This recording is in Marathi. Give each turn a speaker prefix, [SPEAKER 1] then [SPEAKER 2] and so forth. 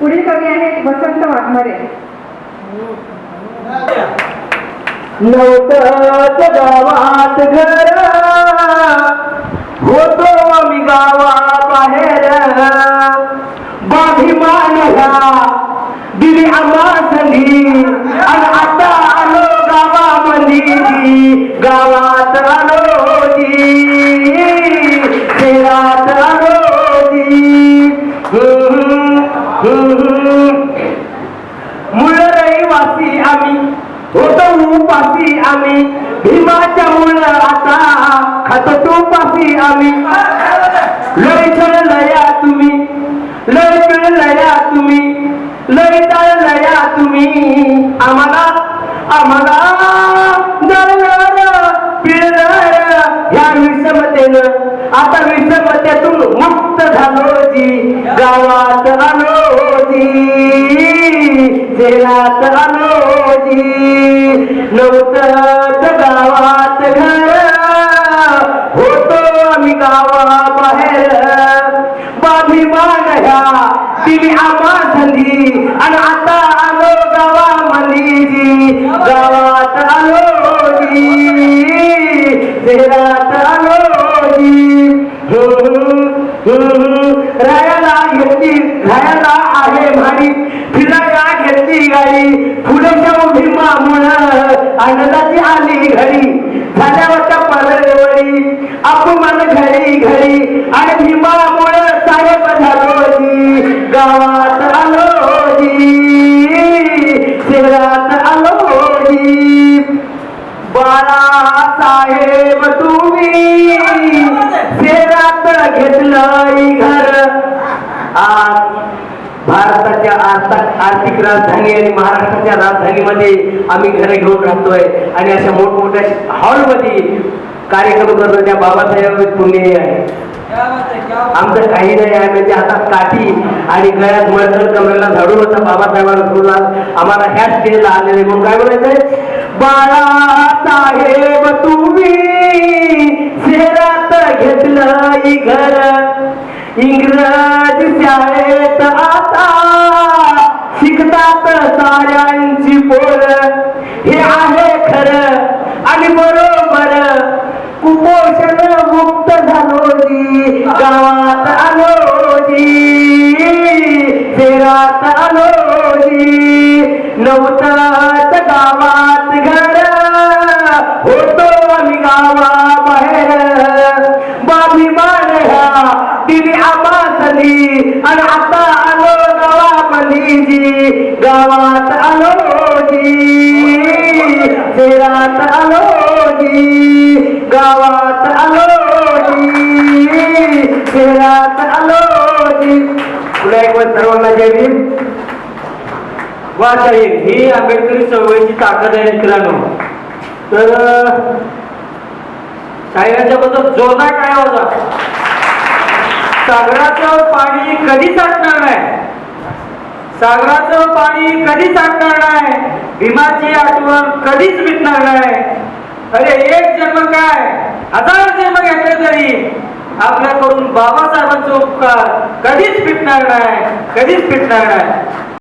[SPEAKER 1] पुढील कवी आहेत वसंत वाघमारे.
[SPEAKER 2] नव्हतं गावात घर. होतो आम्ही गावाबाहेर बाभिमान ह्या दिली आम्हा आणि आता आलो गावामध्ये. गावात आलो जी शहरात आलो जी आम्ही. लय लया तुम्ही. लय लया तुम्ही. लय लया तुम्ही. आम्हाला आम्हाला जळणार पिळणार ह्या विषमतेनं आता विषमतेतून मुक्त झालो जी. गावात आलो जी. जेलात आलो गावाबाहेर बाभिमान ह्या दिली आम्हा संधी आणि आता आलो गावामध्ये. जी गावात आलो देहात आलो रायाला घेतली रायाला आहे भारी फिरायला घेतली गाडी. फुलेच्या भीमामुळं आनंदाची आली घरी झाल्यावरच्या परदेवरी अपमान आपण तुम्ही शहरात घेतलं घर आज भारताच्या आर्थिक आर्थिक राजधानी आणि महाराष्ट्राच्या राजधानीमध्ये आम्ही घरे घेऊन राहतोय आणि अशा मोठमोठ्या हॉलमध्ये कार्यक्रम करतो त्या बाबासाहेब पुण्य आहे आमचं काही नाही आहे म्हणजे हातात काठी आणि गळ्यात मळतर कमरेला झाडू होता बाबासाहेबांना सोडला आम्हाला ह्या स्टेजला आलेले म्हणून काय म्हणायचंय बाळासाहेब घेतलं ही आम्हा आणि आता आलो गावामध्ये जी. गावात आलो जी. शेरात आलो जी. गावात आलो जी. शेरात आलो जी. तुला एक वेळ सर्वांना जय भीम. वा साहेब ही आंबेडकरी चळवळीची ताकद आहे मित्रांनो. तर साहेबांच्या बद्दल जोरदार काय होता सागराचं पाणी कधी साठणार नाही सागराचं पाणी कधी साठणार नाही भीमाची आठवण कधीच मिटणार नाही. अरे एक जन्म काय? हजार जन्म घेतले तरी आपल्याकडून बाबासाहेबांचे उपकार कधीच फिटणार नाही कधीच फिटणार नाही.